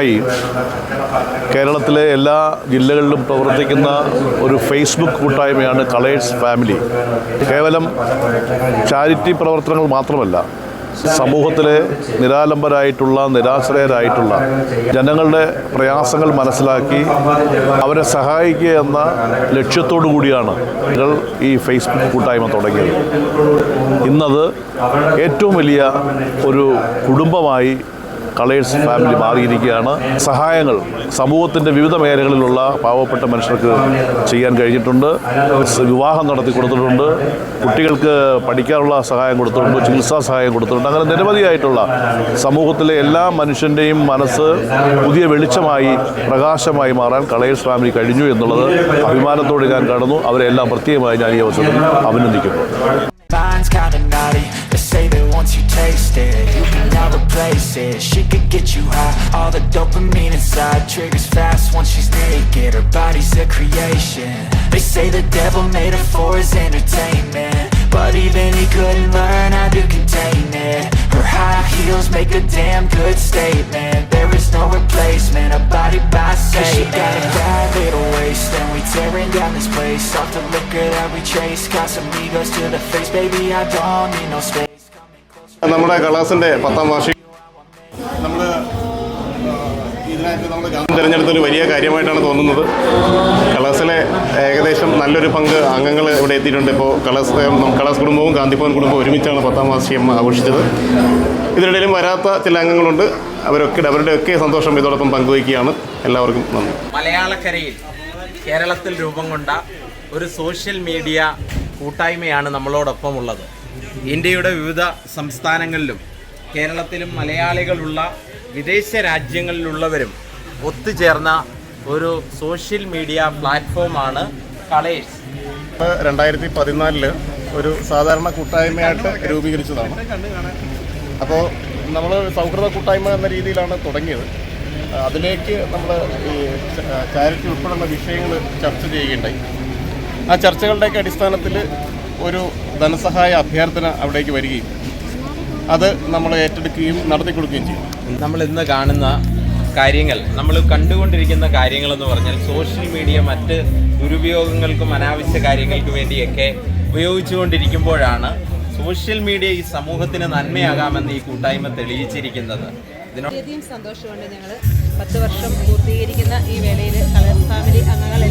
ആയി കേരളത്തിലെ എല്ലാ ജില്ലകളിലും പ്രവർത്തിക്കുന്ന ഒരു ഫേസ്ബുക്ക് കൂട്ടായ്മയാണ് കളേഴ്സ് ഫാമിലി. കേവലം ചാരിറ്റി പ്രവർത്തനങ്ങൾ മാത്രമല്ല സമൂഹത്തിലെ നിരാലംബരായിട്ടുള്ള നിരാശ്രയരായിട്ടുള്ള ജനങ്ങളുടെ പ്രയാസങ്ങൾ മനസ്സിലാക്കി അവരെ സഹായിക്കുക എന്ന ലക്ഷ്യത്തോടു കൂടിയാണ് നിങ്ങൾ ഈ ഫേസ്ബുക്ക് കൂട്ടായ്മ തുടങ്ങിയത്. ഇന്നത് ഏറ്റവും വലിയ ഒരു കുടുംബമായി കളേഴ്സ് ഫാമിലി മാറിയിരിക്കുകയാണ്. സഹായങ്ങൾ സമൂഹത്തിന്റെ വിവിധ മേഖലകളിലുള്ള പാവപ്പെട്ട മനുഷ്യർക്ക് ചെയ്യാൻ കഴിഞ്ഞിട്ടുണ്ട്. വിവാഹം നടത്തി കൊടുത്തിട്ടുണ്ട്. കുട്ടികൾക്ക് പഠിക്കാനുള്ള സഹായം കൊടുത്തിട്ടുണ്ട് ചികിത്സാ സഹായം കൊടുത്തിട്ടുണ്ട്. അങ്ങനെ നിരവധിയായിട്ടുള്ള സമൂഹത്തിലെ എല്ലാ മനുഷ്യന്റെയും മനസ്സ് പുതിയ വെളിച്ചമായി പ്രകാശമായി മാറാൻ കളേഴ്സ് ഫാമിലി കഴിഞ്ഞു എന്നുള്ളത് അഭിമാനത്തോടെ ഞാൻ കാണുന്നു. അവരെല്ലാം പ്രത്യേകമായി ഞാൻ ഈ അവസരത്തിൽ അഭിനന്ദിക്കുന്നു. Mine's kinda naughty They say that once you taste it You can never replace it She could get you high All the dopamine inside Triggers fast once she's naked Her body's a creation They say the devil made her for his entertainment But even he couldn't learn how to contain it Her high heels make a damn good statement There is no replacement A body by Satan she got a bad little waist And we tearing down this place Off the liquor that we chase Got some egos to the face Baby, I don't need no space നമ്മുടെ കളേഴ്സിൻ്റെ പത്താം വാർഷികം നമ്മൾ ഇതിനായിട്ട് നമ്മൾ ഗാനം തിരഞ്ഞെടുത്തൊരു വലിയ കാര്യമായിട്ടാണ് തോന്നുന്നത്. കളേഴ്സിലെ ഏകദേശം നല്ലൊരു പങ്ക് അംഗങ്ങൾ ഇവിടെ എത്തിയിട്ടുണ്ട്. ഇപ്പോൾ കളേഴ്സ് കളേഴ്സ് കുടുംബവും ഗാന്ധിഭവൻ കുടുംബവും ഒരുമിച്ചാണ് പത്താം വാർഷികം ആഘോഷിച്ചത്. ഇതിനിടയിലും വരാത്ത ചില അംഗങ്ങളുണ്ട്. അവരൊക്കെ അവരുടെയൊക്കെ സന്തോഷം ഇതോടൊപ്പം പങ്കുവയ്ക്കുകയാണ്. എല്ലാവർക്കും നന്ദി. മലയാളക്കരയിൽ കേരളത്തിൽ രൂപം കൊണ്ട ഒരു സോഷ്യൽ മീഡിയ കൂട്ടായ്മയാണ് നമ്മളോടൊപ്പം ഉള്ളത് ഇന്ത്യയുടെ വിവിധ സംസ്ഥാനങ്ങളിലും കേരളത്തിലും മലയാളികളുള്ള വിദേശ രാജ്യങ്ങളിലുള്ളവരും ഒത്തുചേർന്ന ഒരു സോഷ്യൽ മീഡിയ പ്ലാറ്റ്ഫോമാണ് കളേഴ്സ്. രണ്ടായിരത്തി പതിനാലിൽ ഒരു സാധാരണ കൂട്ടായ്മയായിട്ട് രൂപീകരിച്ചതാണ്. അപ്പോൾ നമ്മൾ സൗഹൃദ കൂട്ടായ്മ എന്ന രീതിയിലാണ് തുടങ്ങിയത്. അതിലേക്ക് നമ്മൾ ഈ ചാരിറ്റി ഉൾപ്പെടുന്ന വിഷയങ്ങൾ ചർച്ച ചെയ്യുകയുണ്ടായി. ആ ചർച്ചകളുടെയൊക്കെ അടിസ്ഥാനത്തിൽ ഒരു ധനസഹായ അഭ്യർത്ഥന അവിടേക്ക് വരികയും അത് നമ്മൾ ഏറ്റെടുക്കുകയും നടത്തി കൊടുക്കുകയും ചെയ്യും. നമ്മൾ ഇന്ന് കാണുന്ന കാര്യങ്ങൾ നമ്മൾ കണ്ടുകൊണ്ടിരിക്കുന്ന കാര്യങ്ങളെന്ന് പറഞ്ഞാൽ സോഷ്യൽ മീഡിയ മറ്റ് ദുരുപയോഗങ്ങൾക്കും അനാവശ്യ കാര്യങ്ങൾക്ക് വേണ്ടിയൊക്കെ ഉപയോഗിച്ചുകൊണ്ടിരിക്കുമ്പോഴാണ് സോഷ്യൽ മീഡിയ ഈ സമൂഹത്തിന് നന്മയാകാമെന്ന് ഈ കൂട്ടായ്മ തെളിയിച്ചിരിക്കുന്നത്. വളരെയധികം സന്തോഷമുണ്ട് ഞങ്ങൾ പത്ത് വർഷം പൂർത്തീകരിക്കുന്ന ഈ വേളയിൽ കളേഴ്സ് ഫാമിലി അംഗങ്ങൾ